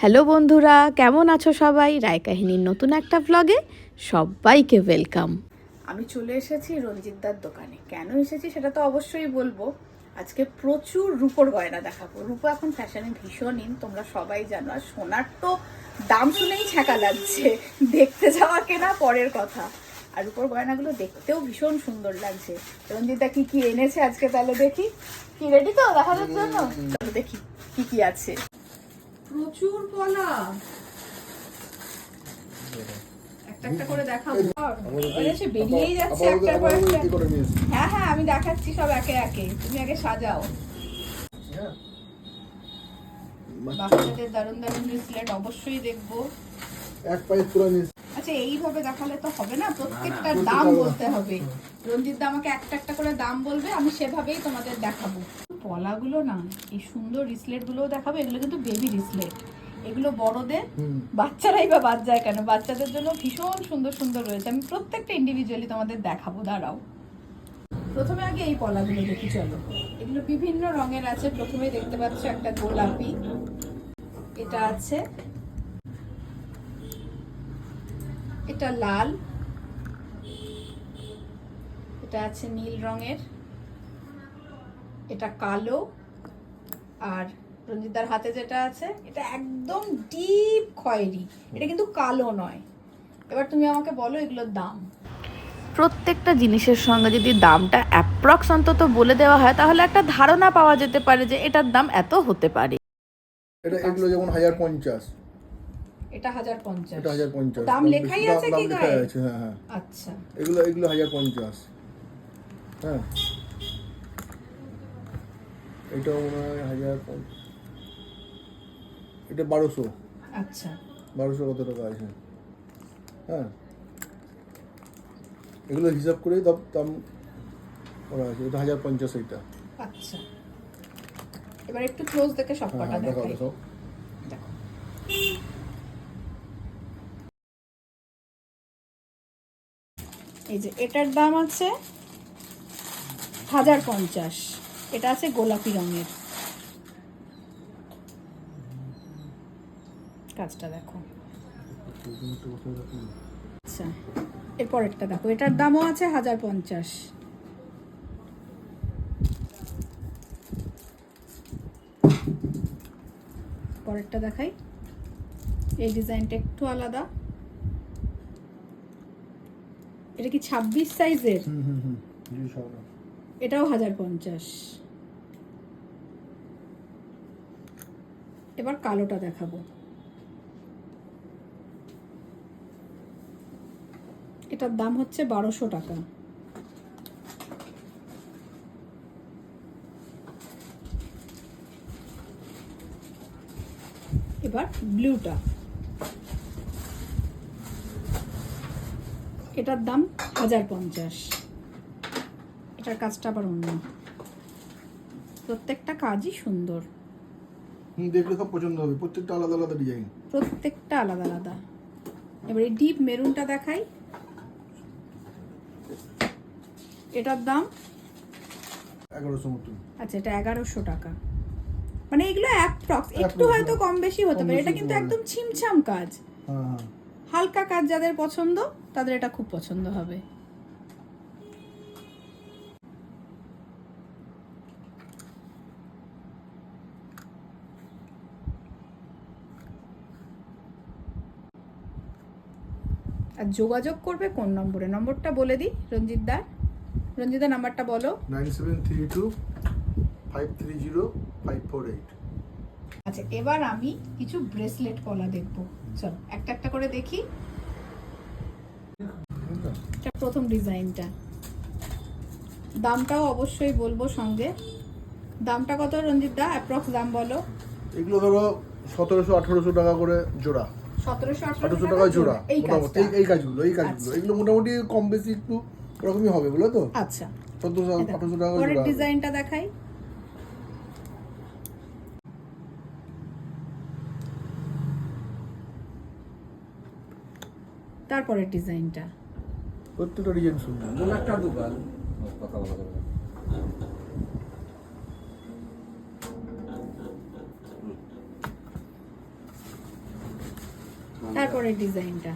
Hello বন্ধুরা কেমন আছো সবাই? রায় কাহিনীর নতুন একটা ব্লগে সবাইকে ওয়েলকাম আমি চলে এসেছি রঞ্জিতদার দোকানে। কেন এসেছি সেটা তো অবশ্যই বলব। আজকে প্রচুর রূপোর গয়না দেখাবো। রূপো এখন ফ্যাশনে ভীষণ ইন তোমরা সবাই জানো। আর সোনার তো দাম শুনেই ছ্যাঁকা লাগছে। দেখতে যাওয়া কেনা পরের কথা। আর রূপোর গয়নাগুলো দেখতেও ভীষণ সুন্দর লাগছে। রঞ্জিতদা কি কি এনেছে আজকে তাহলে দেখি। কি রেডি তো? দেখানোর জন্য? চলো দেখি কি কি আছে। প্রচুর পলা একটা একটা করে দেখাবো। বেরিয়েই যাচ্ছে একটার পর একটা হ্যাঁ হ্যাঁ আমি দেখাচ্ছি সব একে একে। তুমি আগে সাজাও। বাচ্চাদের দারুণ দারুণ ব্রেসলেট অবশ্যই দেখব। এক পুরো আচ্ছা এইভাবে দেখালে তো হবে না? প্রত্যেকটার দাম বলতে হবে। রঞ্জিত দা আমাকে একটা একটা করে দাম বলবে আমি সেভাবেই তোমাদের দেখাবো। পলাগুলো না এই সুন্দর রিসলেট গুলোও দেখাবো এগুলো কিন্তু বেবি রিসলেট এগুলো বড়দের বাচ্চারাই বা বাদ যায় কেন? বাচ্চাদের জন্য ভীষণ সুন্দর সুন্দর রয়েছে। আমি প্রত্যেকটা ইন্ডিভিজুয়ালি তোমাদের দেখাবো দাঁড়াও। প্রথমে আগে এই পলাগুলো দেখি চলো। এগুলো বিভিন্ন রঙের আছে প্রথমে দেখতে পাচ্ছ একটা গোলাপি। এটা আছে। এটা লাল। এটা আছে নীল রঙের। এটা কালো আর রঞ্জিতার হাতে যেটা আছে এটা একদম ডিপ খয়েরি। এটা কিন্তু কালো নয়। এবার তুমি আমাকে বলো এগুলোর দাম। প্রত্যেকটা জিনিসের সঙ্গে যদি দামটা অ্যাপ্রক্স অন্তত বলে দেওয়া হয় তাহলে একটা ধারণা পাওয়া যেতে পারে যে এটার দাম এত হতে পারে। এটা এগুলো যেমন হাজার পঞ্চাশ। এটা হাজার পঞ্চাশ। এটা হাজার পঞ্চাশ। দাম লেখাই আছে কি গায়ে? আছে হ্যাঁ হ্যাঁ। আচ্ছা। এগুলো এগুলো হাজার পঞ্চাশ। হ্যাঁ। এটা মনে হয় হাজার এটা বারোশো। আচ্ছা। বারোশো কত টাকা আছে? হ্যাঁ। এগুলো হিসাব করেই দাম দাম করা আছে। এটা হাজার পঞ্চাশ এইটা। আচ্ছা। এবার একটু ক্লোজ দেখে সব কটা দেখো দেখো। এই যে এটার দাম আছে হাজার পঞ্চাশ। এটা আছে গোলাপি রঙের। কাজটা দেখো। আচ্ছা এরপরেরটা দেখো। এটার দামও আছে হাজার পঞ্চাশ। পরেরটা দেখাই। এই ডিজাইনটা একটু আলাদা। এটা কি ছাব্বিশ সাইজের? হুম হুম হুম এটাও হাজার পঞ্চাশ। এবার কালোটা দেখাবো। এটার দাম হচ্ছে বারোশো টাকা। এবার ব্লুটা। এটার দাম হাজার পঞ্চাশ। এটার কাজটা আবার অন্য। প্রত্যেকটা কাজই সুন্দর। দেখলে সব পছন্দ হবে। প্রত্যেকটা আলাদা আলাদা ডিজাইন প্রত্যেকটা আলাদা আলাদা। এবার এই ডিপ মেরুনটা দেখাই। এটার দাম? এগারোশো মতন আচ্ছা এটা এগারোশো টাকা। মানে এগুলো অ্যাপ্রক্স একটু হয়তো কম বেশি হতে পারে। এটা কিন্তু। একদম ছিমছাম কাজ। হ্যাঁ হ্যাঁ। হালকা কাজ যাদের পছন্দ তাদের এটা খুব পছন্দ হবে। আর যোগাযোগ করবে কোন নম্বরে? নম্বরটা বলে দিই রঞ্জিত দা। রঞ্জিত দা নাম্বারটা বলো। Nine seven three two five three zero five four eight. আচ্ছা এবার আমি কিছু ব্রেসলেট কলা দেখব। চলো একটা একটা করে দেখি। এটা প্রথম ডিজাইনটা। দামটাও অবশ্যই বলব সঙ্গে। দামটা কত রঞ্জিত দা? অ্যাপ্রক্স দাম বলো। এগুলো ধরো সতেরোশো আঠারোশো টাকা করে জোড়া। আঠারোশো টাকা জোড়া এই মোটামুটি এই- এই কাজগুলো এই কাজগুলো। আচ্ছা। এগুলো মোটামুটি কম বেশি একটু ওরকমই হবে বলো তো? আচ্ছা। সতেরোশো আঠারোশো টাকা জোড়া। ডিজাইনটা দেখাই। তারপরের ডিজাইনটা। প্রত্যেকটা ডিজাইন সুন্দর। একটা দোকান। কথা বলা যাবে ডিজাইনটা।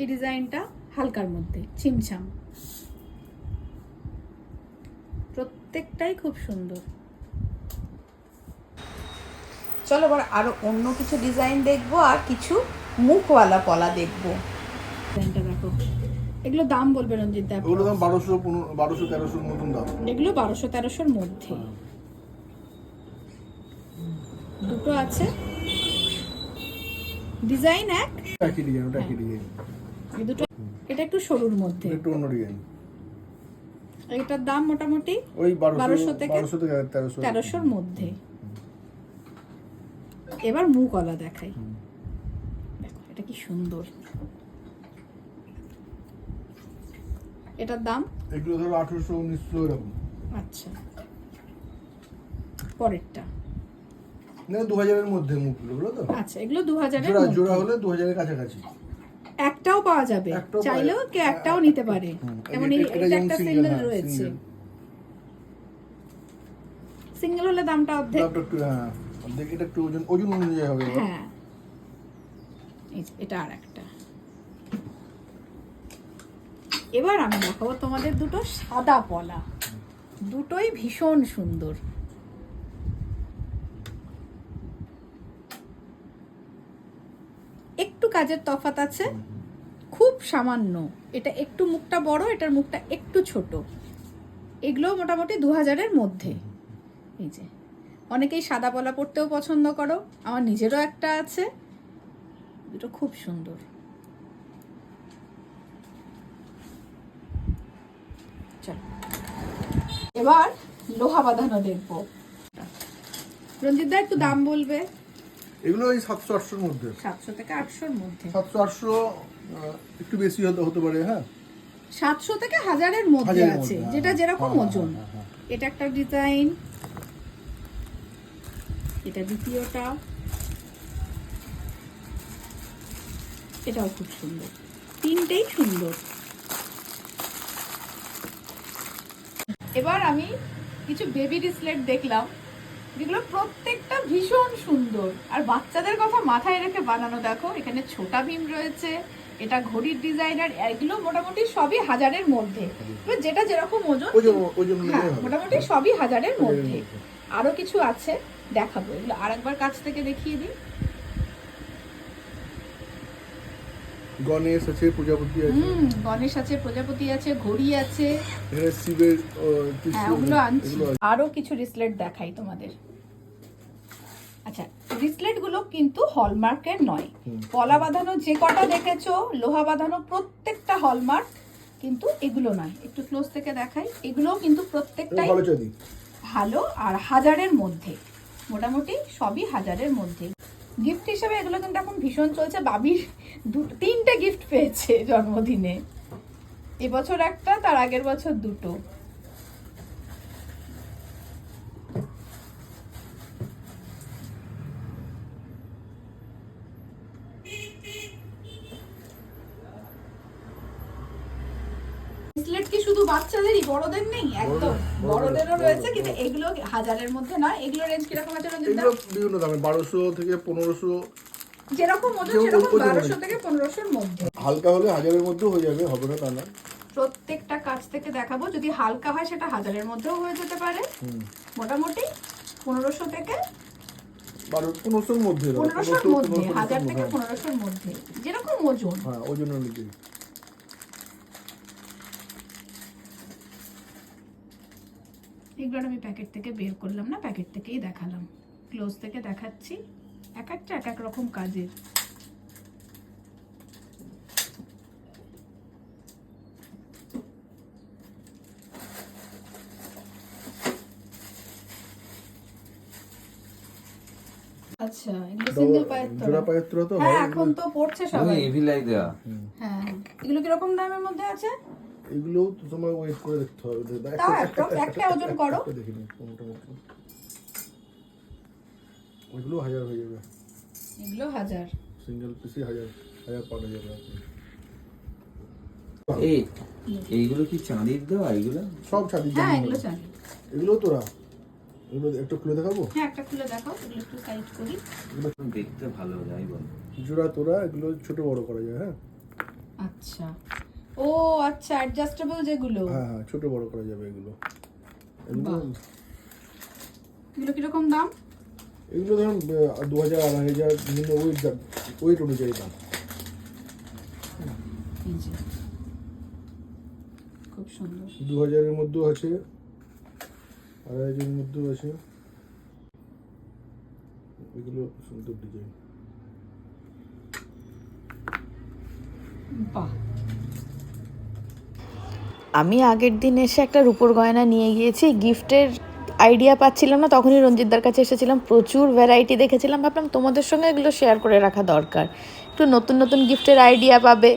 এই ডিজাইনটা হালকার মধ্যে, ছিমছাম। প্রত্যেকটাই খুব সুন্দর। চলো এবার আরও অন্য কিছু ডিজাইন দেখব আর কিছু মুখওয়ালা পলা দেখব। এগুলো দাম বলবে রঞ্জিত দা ওগুলো দাম বারোশো বারোশো তেরোশোর মতন দাম। এগুলো বারোশো তেরোশোর মধ্যে। দুটো আছে। ডিজাইন এক। একই ডিজাইন ওটা একই ডিজাইন। এই দুটো এটা একটু সরুর মধ্যে। একটু অন্য ডিজাইন। এটার দাম মোটামুটি ওই বারোশো 1200 থেকে তেরোশোর মধ্যে। এবার মুখওয়ালা দেখাই। দেখো এটা কি সুন্দর। এটার দাম? এগুলো ধরো আঠেরোশো উনিশশো এরকম। আচ্ছা। পরেরটা? না দু হাজারের মধ্যে মুখগুলো তো? আচ্ছা এগুলো দু হাজারের জোড়া জোড়া হলে দু হাজারের কাছাকাছি। একটাও পাওয়া যাবে। চাইলেও। কে একটাও নিতে পারে। যেমন একটা সিঙ্গেল হ্যাঁ, রয়েছে। সিঙ্গেল হলে দামটা অর্ধেক। হ্যাঁ দেখি এটা একটু ওজন ওজন অনুযায়ী হবে। হ্যাঁ। এটা আর একটা এবার আমি দেখাবো তোমাদের দুটো সাদা পলা। দুটোই ভীষণ সুন্দর। একটু কাজের তফাত আছে, খুব সামান্য। এটা একটু মুখটা বড়, এটার মুখটা একটু ছোট। এগুলো মোটামুটি দু হাজারের মধ্যে। এই যে, অনেকেই সাদা পলা পরতেও পছন্দ করো, আমার নিজেরও একটা আছে, দুটো খুব সুন্দর চলো এবার লোহা বাঁধানো দেখব। রঞ্জিত দা একটু দাম বলবে? এগুলো ওই সাতশো আটশোর মধ্যে। সাতশো থেকে আটশোর মধ্যে। সাতশো আটশো একটু বেশি হতে হতে পারে হ্যাঁ। সাতশো থেকে হাজারের মধ্যে আছে যেটা হ্যাঁ। যেরকম হ্যাঁ, ওজন। হ্যাঁ, এটা একটা ডিজাইন। এটা দ্বিতীয়টা। এটাও খুব সুন্দর। তিনটেই সুন্দর। এবার আমি কিছু বেবি ডিসলেট দেখলাম যেগুলো প্রত্যেকটা ভীষণ সুন্দর। আর বাচ্চাদের কথা মাথায় রেখে বানানো দেখো এখানে ছোটা ভীম রয়েছে এটা ঘড়ির ডিজাইনার এগুলো মোটামুটি সবই হাজারের মধ্যে। যেটা যেরকম ওজন হ্যাঁ মোটামুটি সবই হাজারের মধ্যে। মধ্যে। আরও কিছু আছে দেখাবো এগুলো আরেকবার কাছ থেকে দেখিয়ে দিই। গণেশ আছে প্রজাপতি আছে। গণেশ আছে প্রজাপতি আছে ঘড়ি আছে। শিবের হ্যাঁ ওগুলো আনছি। এগুলো আরও কিছু রিসলেট দেখাই তোমাদের। আচ্ছা রিসলেটগুলো কিন্তু হলমার্কের নয়। পলা বাঁধানো যে কটা দেখেছ লোহা বাঁধানো প্রত্যেকটা হলমার্ক কিন্তু এগুলো নয়। একটু ক্লোজ থেকে দেখাই। এগুলোও কিন্তু প্রত্যেকটাই ভালো ভালো আর হাজারের মধ্যে। মোটামুটি সবই হাজারের মধ্যে। গিফট হিসেবে এগুলো কিন্তু এখন ভীষণ চলছে। বাবির দু- তিনটে গিফট পেয়েছে জন্মদিনে। এবছর একটা, তার আগের বছর দুটো ব্রেসলেট কি শুধু বাচ্চাদেরই বড়দের নেই একদম। বড়দেরও রয়েছে কিন্তু এগুলো হাজারের মধ্যে নয়। এগুলো রেঞ্জ কীরকম আছে রঞ্জিত এগুলো বিভিন্ন দামে বারোশো থেকে পনেরোশো। যেরকম ওজন সেরকম বারোশো। থেকে পনেরোশোর মধ্যে। হালকা হলে হাজারের মধ্যেও হয়ে যাবে হবে না তা না। প্রত্যেকটা কাছ থেকে দেখাবো যদি হালকা হয় সেটা হাজারের মধ্যেও হয়ে যেতে পারে। মোটামুটি পনেরোশো থেকে বারো পনেরোশোর মধ্যে পনেরোশোর মধ্যে হাজার থেকে হ্যাঁ। পনেরোশোর মধ্যে যেরকম ওজন। হ্যাঁ ওজন অনুযায়ী এগুলো আমি প্যাকেট থেকে বের করলাম না প্যাকেট থেকেই দেখালাম। ক্লোজ থেকে দেখাচ্ছি। এক একটা এক এক রকম কাজের। আচ্ছা এগুলো সিঙ্গেল পায়ের জোড়া পায়ের তো হ্যাঁ এখন তো পড়ছে সবাই। এভি লাই দেয়া হ্যাঁ এগুলো কীরকম দামের মধ্যে আছে? এগুলো তো তোমার ওয়েট করে দেখতে হবে। তাও একটা- ওজন করো। ওইগুলো হাজার হয়ে যাবে। এগুলো হাজার। সিঙ্গেল পিসি হাজার হাজার পার হয়ে যাবে। এই এইগুলো কি চাঁদির দেওয়া এইগুলো সব ছাদি হ্যাঁ এগুলো জানি এগুলো তোরা? এগুলো একটু খুলে দেখাবো? হ্যাঁ একটা খুলে দেখাও এগুলো একটু সাইড করি। দেখতে ভালো যাই বল। জোড়া তোরা এগুলো ছোট বড় করা যায় হ্যাঁ? আচ্ছা। ও আচ্ছা অ্যাডজাস্টেবল যেগুলো। হ্যাঁ হ্যাঁ ছোট বড় করা যাবে এগুলো। এগুলো কীরকম দাম? এগুলো ধরুন দু হাজার আড়াই হাজার বিভিন্ন ওয়েট ওয়েট অনুযায়ী দাম। খুব সুন্দর। দু হাজারের মধ্যেও আছে আড়াই হাজারের মধ্যেও আছে। এগুলো সুন্দর ডিজাইন বাহ। আমি আগের দিন এসে একটা রূপোর গয়না নিয়ে গিয়েছি, গিফটের আইডিয়া পাচ্ছিলাম না, তখনই রঞ্জিতদার কাছে এসেছিলাম, প্রচুর ভ্যারাইটি দেখেছিলাম, ভাবলাম তোমাদের সঙ্গে এগুলো শেয়ার করে রাখা দরকার। একটু নতুন নতুন গিফটের আইডিয়া পাবে,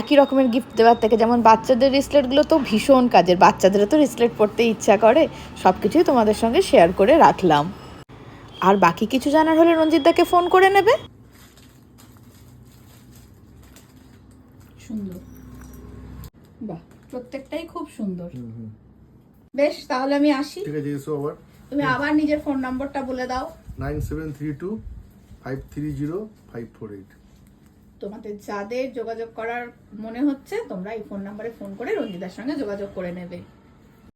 একই রকমের গিফট দেওয়ার থেকে, যেমন বাচ্চাদের রিসলেটগুলো তো ভীষণ কাজের, বাচ্চাদেরও তো রিসলেট পড়তে ইচ্ছা করে সব কিছুই তোমাদের সঙ্গে শেয়ার করে রাখলাম। আর বাকি কিছু জানার হলে রঞ্জিতদাকে ফোন করে নেবে। সুন্দর। বাহ প্রত্যেকটাই খুব সুন্দর। বেশ তাহলে আমি আসি। ঠিক আছে এসো আবার। তুমি আবার নিজের ফোন নম্বরটা বলে দাও। Nine seven three two five three zero five four eight. তোমাদের যাদের যোগাযোগ করার মনে হচ্ছে তোমরা এই ফোন নাম্বারে ফোন করে রঞ্জিতার সঙ্গে যোগাযোগ করে নেবে।